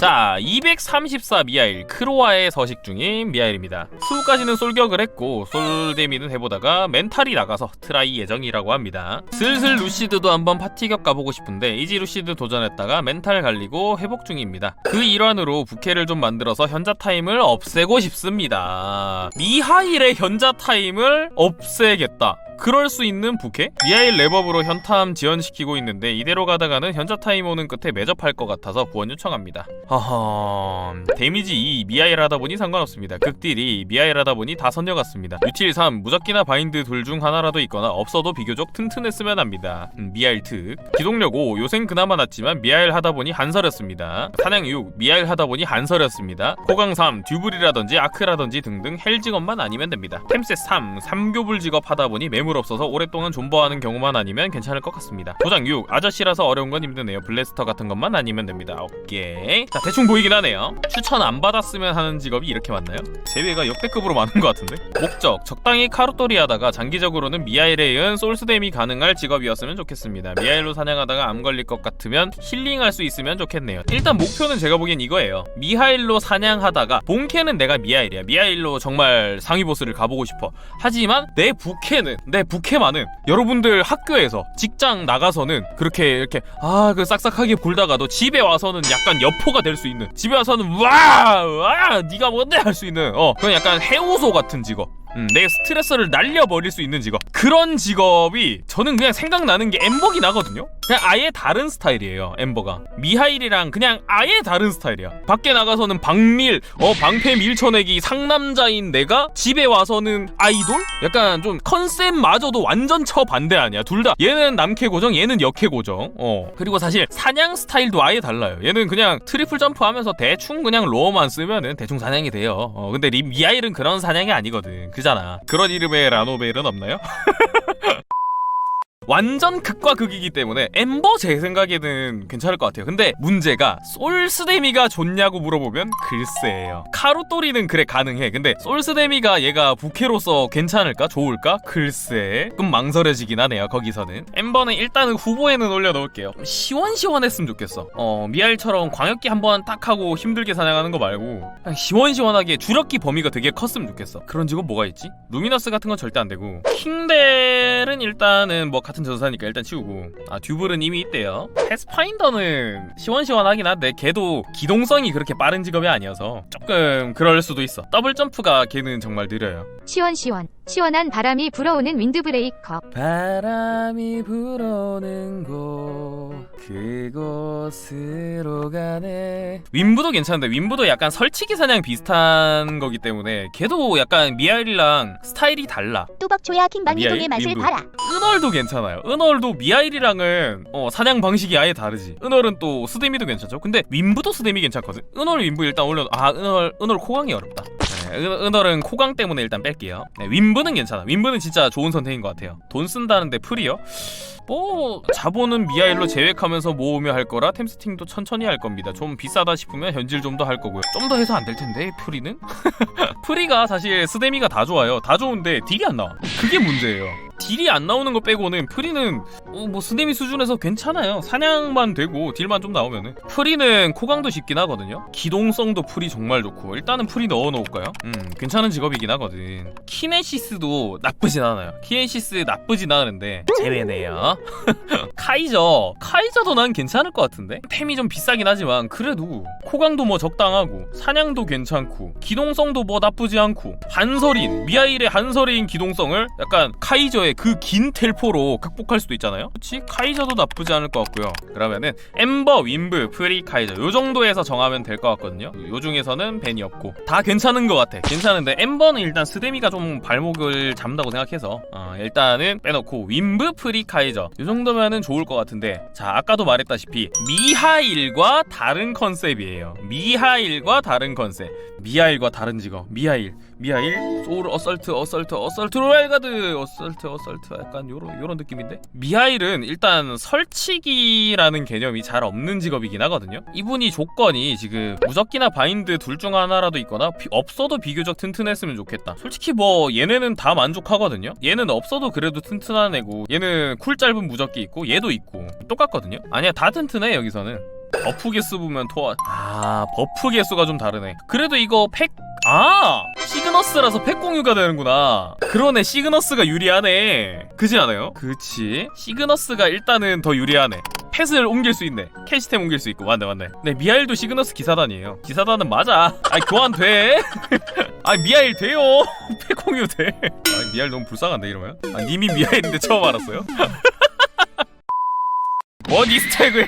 자, 234 미하일 크로아의 서식 중인 미하일입니다. 수까지는 솔격을 했고 솔데미는 해보다가 멘탈이 나가서 트라이 예정이라고 합니다. 슬슬 루시드도 한번 파티격 가보고 싶은데 이지 루시드 도전했다가 멘탈 갈리고 회복 중입니다. 그 일환으로 부캐를 좀 만들어서 현자 타임을 없애고 싶습니다. 미하일의 현자 타임을 없애겠다. 그럴 수 있는 부캐? 미하일 랩업으로 현탐 지연시키고 있는데 이대로 가다가는 현자 타임 오는 끝에 매접할 것 같아서 구원 요청합니다. 허허... 데미지 2 미하일 하다 보니 상관없습니다. 극딜이 미하일 하다 보니 다 선녀 같습니다. 유틸 3 무적기나 바인드 둘 중 하나라도 있거나 없어도 비교적 튼튼했으면 합니다. 음, 미하일 특 기동력 5 요생 그나마 낮지만 미하일 하다 보니 한설였습니다. 사냥 6 미하일 하다 보니 한설였습니다. 호강 3 듀블이라든지 아크라든지 등등 헬 직업만 아니면 됩니다. 템셋 3 3교불 직업 하다 보니 매물 없어서 오랫동안 존버하는 경우만 아니면 괜찮을 것 같습니다. 도장 6 아저씨라서 어려운 건 힘드네요. 블래스터 같은 것만 아니면 됩니다. 오케이 자 대충 보이긴 하네요. 추천 안 받았으면 하는 직업이 이렇게 많나요? 제외가 역대급으로 많은 것 같은데? 목적 적당히 카루토리 하다가 장기적으로는 미하일에 의한 솔스뎀이 가능할 직업이었으면 좋겠습니다. 미하일로 사냥하다가 암 걸릴 것 같으면 힐링할 수 있으면 좋겠네요. 일단 목표는 제가 보기엔 이거예요. 미하일로 사냥하다가 본캐는 내가 미하일이야. 미하일로 정말 상위 보스를 가보고 싶어. 하지만 내 부캐는 내 부캐만은 여러분들 학교에서 직장 나가서는 그렇게 이렇게 아 그 싹싹하게 굴다가도 집에 와서는 약간 여포가 될 수 있는 집에 와서는 와와 네가 뭔데 할 수 있는 어 그건 약간 해우소 같은 직업 음, 내 스트레스를 날려버릴 수 있는 직업. 그런 직업이 저는 그냥 생각나는 게 엠버기 나거든요. 그냥 아예 다른 스타일이에요 엠버가. 미하일이랑 그냥 아예 다른 스타일이야. 밖에 나가서는 박밀 어 방패 밀쳐내기 상남자인 내가 집에 와서는 아이돌? 약간 좀 컨셉마저도 완전 처반대 아니야 둘 다. 얘는 남캐 고정 얘는 역캐 고정 어. 그리고 사실 사냥 스타일도 아예 달라요. 얘는 그냥 트리플 점프 하면서 대충 그냥 로어만 쓰면은 대충 사냥이 돼요. 어 근데 리 미하일은 그런 사냥이 아니거든 그잖아 그런 이름의 라노벨은 없나요? 완전 극과 극이기 때문에 엠버 제 생각에는 괜찮을 것 같아요. 근데 문제가 솔스데미가 좋냐고 물어보면 글쎄예요. 카루토리는 그래 가능해. 근데 솔스데미가 얘가 부캐로서 괜찮을까? 좋을까? 글쎄. 좀 망설여지긴 하네요. 거기서는. 엠버는 일단은 후보에는 올려놓을게요. 좀 시원시원했으면 좋겠어. 어 미알처럼 광역기 한번 딱 하고 힘들게 사냥하는 거 말고 그냥 시원시원하게 주력기 범위가 되게 컸으면 좋겠어. 그런 직업 뭐가 있지? 루미너스 같은 건 절대 안 되고 킹델은 일단은 뭐 같은 전사니까 일단 치우고. 아 듀블은 이미 있대요. 패스파인더는 시원시원하긴 한데 걔도 기동성이 그렇게 빠른 직업이 아니어서 조금 그럴 수도 있어. 더블 점프가 걔는 정말 느려요. 시원시원 시원한 바람이 불어오는 윈드브레이커 바람이 불어오는 곳 그곳으로 가네 윈부도 괜찮은데 윈부도 약간 설치기 사냥 비슷한 거기 때문에 걔도 약간 미아일이랑 스타일이 달라 뚜벅초야 킹방 미아일? 이동의 맛을 민부. 봐라. 은얼도 괜찮아요. 은얼도 미아일이랑은 어, 사냥 방식이 아예 다르지. 은얼은 또 스데미도 괜찮죠. 근데 윈부도 스데미 괜찮거든. 은얼 윈부 일단 올려. 아 은얼 은얼 코강이 어렵다. 네, 은, 은얼은 코강 때문에 일단 뺄게요. 네, 윈부는 괜찮아. 윈부는 진짜 좋은 선택인 것 같아요. 돈 쓴다는데 풀이요? 뭐 자본은 미아일로 제획하면서 모으며 할 거라 템스팅도 천천히 할 겁니다. 좀 비싸다 싶으면 현질 좀 더 할 거고요. 좀 더 해서 안 될 텐데 프리는? 프리가 사실 스데미가 다 좋아요. 다 좋은데 딜이 안 나와. 그게 문제예요. 딜이 안 나오는 거 빼고는 프리는 어, 뭐 스데미 수준에서 괜찮아요. 사냥만 되고 딜만 좀 나오면은 프리는 코강도 쉽긴 하거든요. 기동성도 프리 정말 좋고 일단은 프리 넣어 놓을까요? 음 괜찮은 직업이긴 하거든. 키네시스도 나쁘진 않아요. 키네시스 나쁘진 않은데 제외네요. 카이저 카이저도 난 괜찮을 것 같은데 템이 좀 비싸긴 하지만 그래도 코강도 뭐 적당하고 사냥도 괜찮고 기동성도 뭐 나쁘지 않고 한설인 미아일의 한설인 기동성을 약간 카이저의 그 긴 텔포로 극복할 수도 있잖아요. 그치? 카이저도 나쁘지 않을 것 같고요. 그러면은 엠버 윈브 프리 카이저 요 정도에서 정하면 될 것 같거든요. 요 중에서는 벤이 없고. 다 괜찮은 것 같아. 괜찮은데 엠버는 일단 스데미가 좀 발목을 잡는다고 생각해서 어, 일단은 빼놓고 윈브 프리 카이저. 요 정도면은 좋을 것 같은데. 자 아까도 말했다시피 미하일과 다른 컨셉이에요. 미하일과 다른 컨셉. 미하일과 다른 직업. 미하일. 미하일. 소울 어설트 어설트 어설트 로얄가드. 어설트 어설트 약간 요런 요런 느낌인데? 미하일은 일단 설치기라는 개념이 잘 없는 직업이긴 하거든요. 이분이 조건이 지금 무적기나 바인드 둘 중 하나라도 있거나 비- 없어도 비교적 튼튼했으면 좋겠다. 솔직히 뭐 얘네는 다 만족하거든요. 얘는 없어도 그래도 튼튼한 애고 얘는 쿨 짧은 무적기 있고 얘도 있고 똑같거든요. 아니야 다 튼튼해 여기서는. 버프 개수 보면 토아 아 버프 개수가 좀 다르네. 그래도 이거 팩 아! 시그너스라서 팩 공유가 되는구나. 그러네 시그너스가 유리하네. 그지 않아요? 그치. 시그너스가 일단은 더 유리하네. 펫을 옮길 수 있네. 캐시템 옮길 수 있고 맞네 맞네. 네 미하일도 시그너스 기사단이에요. 기사단은 맞아. 아이 교환 돼. 아 미하일 돼요. 팩 공유 돼. 아, 미하일 너무 불쌍한데 이러면? 아 님이 미하일인데 처음 알았어요? 뭔 이스터에그야.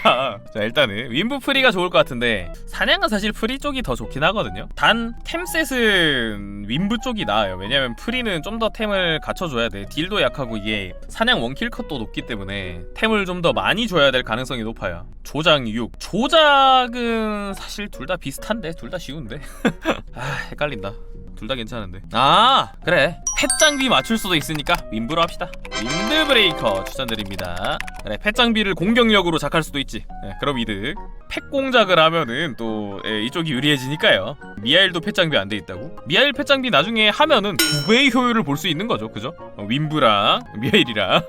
자 일단은 윈브 프리가 좋을 것 같은데 사냥은 사실 프리 쪽이 더 좋긴 하거든요. 단 템셋은 윈브 쪽이 나아요. 왜냐면 프리는 좀 더 템을 갖춰줘야 돼. 딜도 약하고 이게 사냥 원킬 컷도 높기 때문에 템을 좀 더 많이 줘야 될 가능성이 높아요. 조작 6 조작은 사실 둘 다 비슷한데 둘 다 쉬운데? 아 헷갈린다 둘 다 괜찮은데. 아 그래. 펫 장비 맞출 수도 있으니까 윈브로 합시다. 윈드 브레이커 추천드립니다. 그래 펫 장비를 공격력으로 작할 수도 있지. 네, 그럼 이득. 펫 공작을 하면은 또 예, 이쪽이 유리해지니까요. 미하일도 펫 장비 안 돼 있다고? 미하일 펫 장비 나중에 하면은 두 배의 효율을 볼 수 있는 거죠. 그죠? 어, 윈브랑 미하일이랑.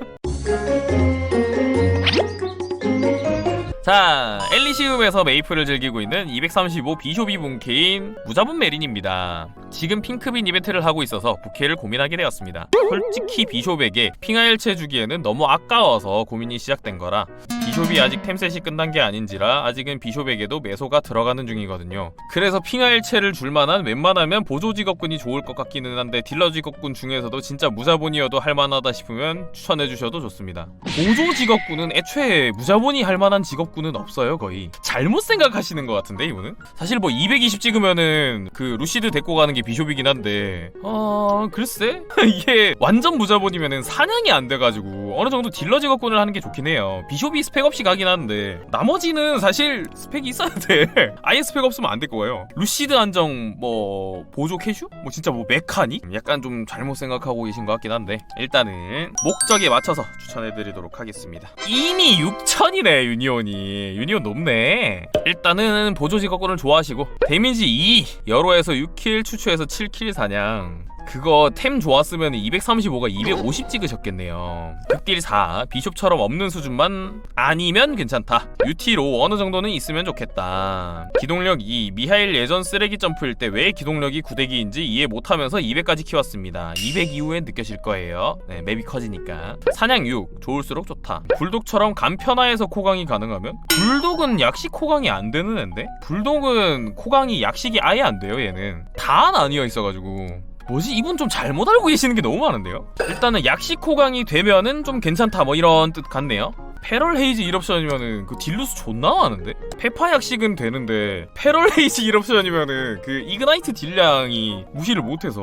자, 엘리시움에서 메이플을 즐기고 있는 235 비숍이 본캐인 무자본 메린입니다. 지금 핑크빈 이벤트를 하고 있어서 부캐를 고민하게 되었습니다. 솔직히 비숍에게 핑하일체 주기에는 너무 아까워서 고민이 시작된 거라 비숍이 아직 템셋이 끝난 게 아닌지라 아직은 비숍에게도 매소가 들어가는 중이거든요. 그래서 핑하일체를 줄만한 웬만하면 보조 직업군이 좋을 것 같기는 한데 딜러 직업군 중에서도 진짜 무자본이어도 할만하다 싶으면 추천해 주셔도 좋습니다. 보조 직업군은 애초에 무자본이 할만한 직업군은 없어요 거의. 잘못 생각하시는 것 같은데 이분은. 사실 뭐 220 찍으면은 그 루시드 데리고 가는 게 비숍이긴 한데. 어 글쎄? 이게 완전 무자본이면은 사냥이 안 돼가지고 어느 정도 딜러 직업군을 하는 게 좋긴 해요. 비숍이 스펙 없이 가긴 하는데 나머지는 사실 스펙이 있어야 돼. 아예 스펙 없으면 안 될 거예요. 루시드 안정 뭐 보조 캐슈? 뭐 진짜 뭐 메카닉? 약간 좀 잘못 생각하고 계신 것 같긴 한데 일단은 목적에 맞춰서 추천해드리도록 하겠습니다. 이미 6천이네 유니온이 유니온 높네. 일단은 보조 직업군을 좋아하시고 데미지 2 여로에서 6킬 추추에서 7킬 사냥 그거 템 좋았으면 235가 250 찍으셨겠네요. 극딜 4, 비숍처럼 없는 수준만 아니면 괜찮다. UT로 어느 정도는 있으면 좋겠다. 기동력 2, 미하일 예전 쓰레기 점프일 때 왜 기동력이 9대기인지 이해 못하면서 200까지 키웠습니다. 200 이후엔 느껴질 거예요. 네, 맵이 커지니까. 사냥 6, 좋을수록 좋다. 불독처럼 간편화해서 코강이 가능하면? 불독은 약식 코강이 안 되는 앤데? 불독은 코강이 약식이 아예 안 돼요, 얘는. 다 나뉘어 있어가지고. 뭐지 이분 좀 잘못 알고 계시는 게 너무 많은데요? 일단은 약식 호강이 되면은 좀 괜찮다 뭐 이런 뜻 같네요. 패럴 헤이즈 1옵션이면은 그 딜루스 존나 많은데? 페파 약식은 되는데 패럴 헤이즈 1옵션이면은 그 이그나이트 딜량이 무시를 못해서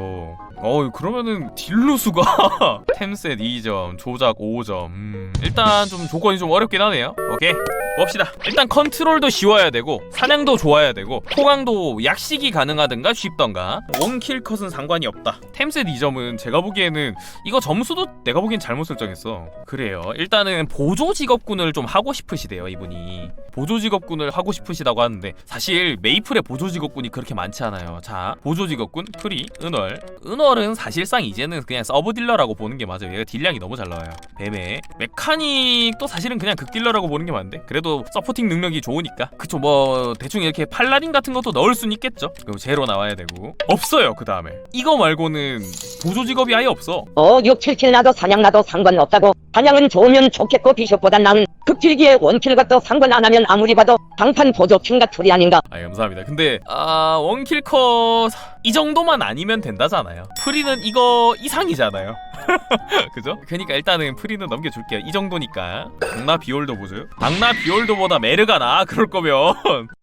어우 그러면은 딜루스가 템셋 2점 조작 5점 음, 일단 좀 조건이 좀 어렵긴 하네요 오케이 봅시다. 일단 컨트롤도 쉬워야 되고 사냥도 좋아야 되고 포강도 약식이 가능하든가 쉽던가. 원킬 컷은 상관이 없다. 템셋 2점은 제가 보기에는 이거 점수도 내가 보기엔 잘못 설정했어. 그래요. 일단은 보조 직업군을 좀 하고 싶으시대요 이분이. 보조 직업군을 하고 싶으시다고 하는데 사실 메이플의 보조 직업군이 그렇게 많지 않아요. 자 보조 직업군 프리 은월. 은월은 사실상 이제는 그냥 서브 딜러라고 보는 게 맞아요. 얘가 딜량이 너무 잘 나와요. 뱀에. 메카닉도 사실은 그냥 극딜러라고 보는 게 맞는데? 그래 도 서포팅 능력이 좋으니까 그쵸 뭐 대충 이렇게 팔라딘 같은 것도 넣을 수는 있겠죠 그리고 제로 나와야 되고 없어요 그 다음에 이거 말고는 보조 직업이 아예 없어 어, 6, 7킬 나도 사냥 나도 상관없다고. 사냥은 좋으면 좋겠고 비숍보단 나은. 극딜기에 원킬 것도 상관 안 하면 아무리 봐도 방판 보조 킹가 툴이 아닌가. 아 감사합니다. 근데 아 원킬 컷이 정도만 아니면 된다잖아요. 프리는 이거 이상이잖아요. 그죠? 그러니까 일단은 프리는 넘겨줄게요. 이 정도니까. 당나 비올도 보죠. 당나 비올도보다 메르가 나. 그럴 거면.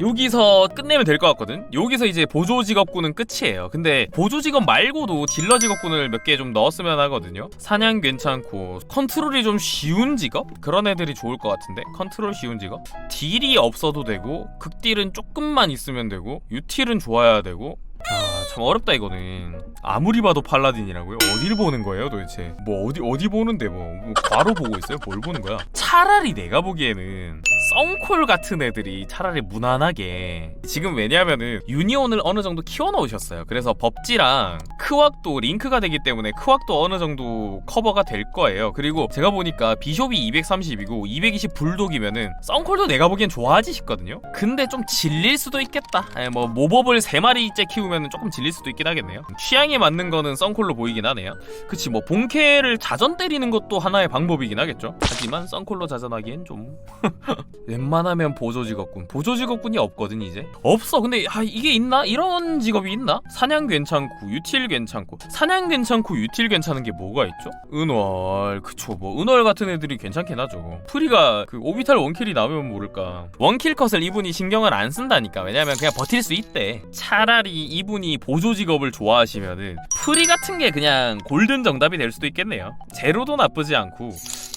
여기서 끝내면 될 것 같거든. 여기서 이제 보조 직업군은 끝이에요. 근데 보조 직업 말고도 딜러 직업군을 몇 개 좀 넣었으면 하거든요. 사냥 괜찮고 컨트롤이 좀 쉬운 직업 그런 애들이 좋을 것 같은데 컨트롤 쉬운 직업 딜이 없어도 되고 극딜은 조금만 있으면 되고 유틸은 좋아야 되고 아 참 어렵다 이거는 아무리 봐도 팔라딘이라고요? 어디를 보는 거예요 도대체 뭐 어디 어디 보는데 뭐, 뭐 과로 보고 있어요? 뭘 보는 거야? 차라리 내가 보기에는 썬콜 같은 애들이 차라리 무난하게 지금 왜냐면은 유니온을 어느 정도 키워놓으셨어요. 그래서 법지랑 크왁도 링크가 되기 때문에 크왁도 어느 정도 커버가 될 거예요. 그리고 제가 보니까 비숍이 230이고 220 불독이면은 썬콜도 내가 보기엔 좋아하지 싶거든요. 근데 좀 질릴 수도 있겠다. 예, 뭐 모법을 3마리째 키우면 조금 질릴 수도 있긴 하겠네요. 취향에 맞는 거는 썬콜로 보이긴 하네요. 그치 뭐 본캐를 자전 때리는 것도 하나의 방법이긴 하겠죠? 하지만 썬콜로 자전하기엔 좀 웬만하면 보조 직업군. 보조 직업군이 없거든 이제. 없어. 근데 아, 이게 있나? 이런 직업이 있나? 사냥 괜찮고 유틸 괜찮고. 사냥 괜찮고 유틸 괜찮은 게 뭐가 있죠? 은월. 그쵸 뭐 은월 같은 애들이 괜찮긴 하죠 프리가 그 오비탈 원킬이 나오면 모를까. 원킬 컷을 이분이 신경을 안 쓴다니까. 왜냐면 그냥 버틸 수 있대. 차라리 이분이 보조 직업을 좋아하시면은 프리 같은 게 그냥 골든 정답이 될 수도 있겠네요. 제로도 나쁘지 않고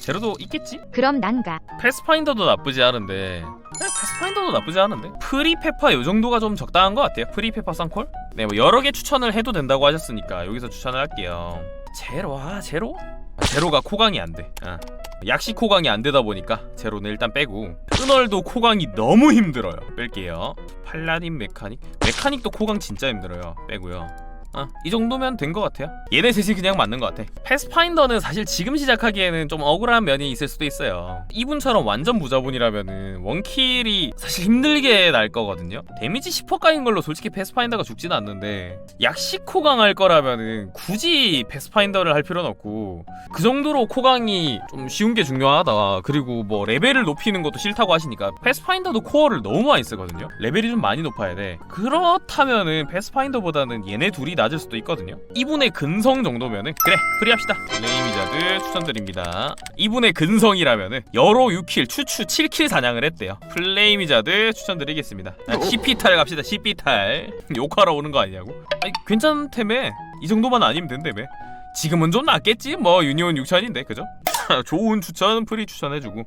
제로도 있겠지? 그럼 난가. 패스파인더도 나쁘지 않은데. 네, 패스파인더도 나쁘지 않은데? 프리페파 요 정도가 좀 적당한 것 같아요. 프리페파 썬콜? 네 뭐 여러 개 추천을 해도 된다고 하셨으니까 여기서 추천을 할게요. 제로 아 제로? 아, 제로가 코강이 안돼. 아. 약식 코강이 안 되다 보니까 제로는 일단 빼고. 은월도 코강이 너무 힘들어요. 뺄게요. 팔라딘 메카닉? 메카닉도 코강 진짜 힘들어요. 빼고요 아, 이 정도면 된 것 같아요. 얘네 셋이 그냥 맞는 것 같아. 패스파인더는 사실 지금 시작하기에는 좀 억울한 면이 있을 수도 있어요. 이분처럼 완전 무자본이라면은 원킬이 사실 힘들게 날 거거든요. 데미지 10% 까인 걸로 솔직히 패스파인더가 죽진 않는데 약식 코강할 거라면은 굳이 패스파인더를 할 필요는 없고 그 정도로 코강이 좀 쉬운 게 중요하다. 그리고 뭐 레벨을 높이는 것도 싫다고 하시니까 패스파인더도 코어를 너무 많이 쓰거든요. 레벨이 좀 많이 높아야 돼. 그렇다면은 패스파인더보다는 얘네 둘이 낮을 수도 있거든요. 이분의 근성 정도면은 그래 프리합시다. 레이미자드 추천드립니다. 이분의 근성이라면은 여로 6킬, 추추 7킬 사냥을 했대요. 플레이미자드 추천드리겠습니다. 아, CP탈 갑시다. CP탈 욕하러 오는 거 아니냐고? 아니 괜찮다며. 이 정도만 아니면 된다며. 지금은 좀 낫겠지? 뭐 유니온 6천인데 그죠? 좋은 추천 프리 추천해주고